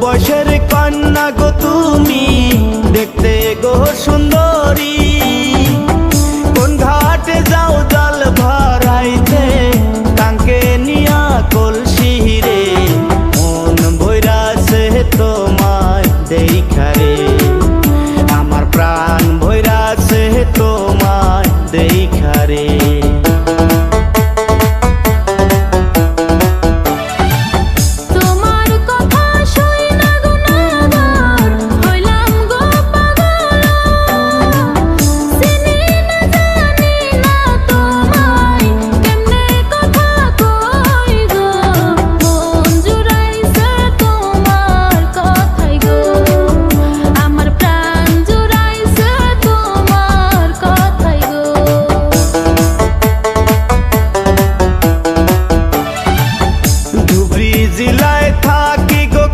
বয়সের কন্যা গো তুমি, দেখতে গো সুন্দরী। কোন ঘাটে যাও জল ভরাইতে তাকে নিয়া কলসি রে মন ভৈরাছে তোমায় দেখারে আমার প্রাণ ভৈরাছে তোমায় দেখারে জিলায় থাকি গো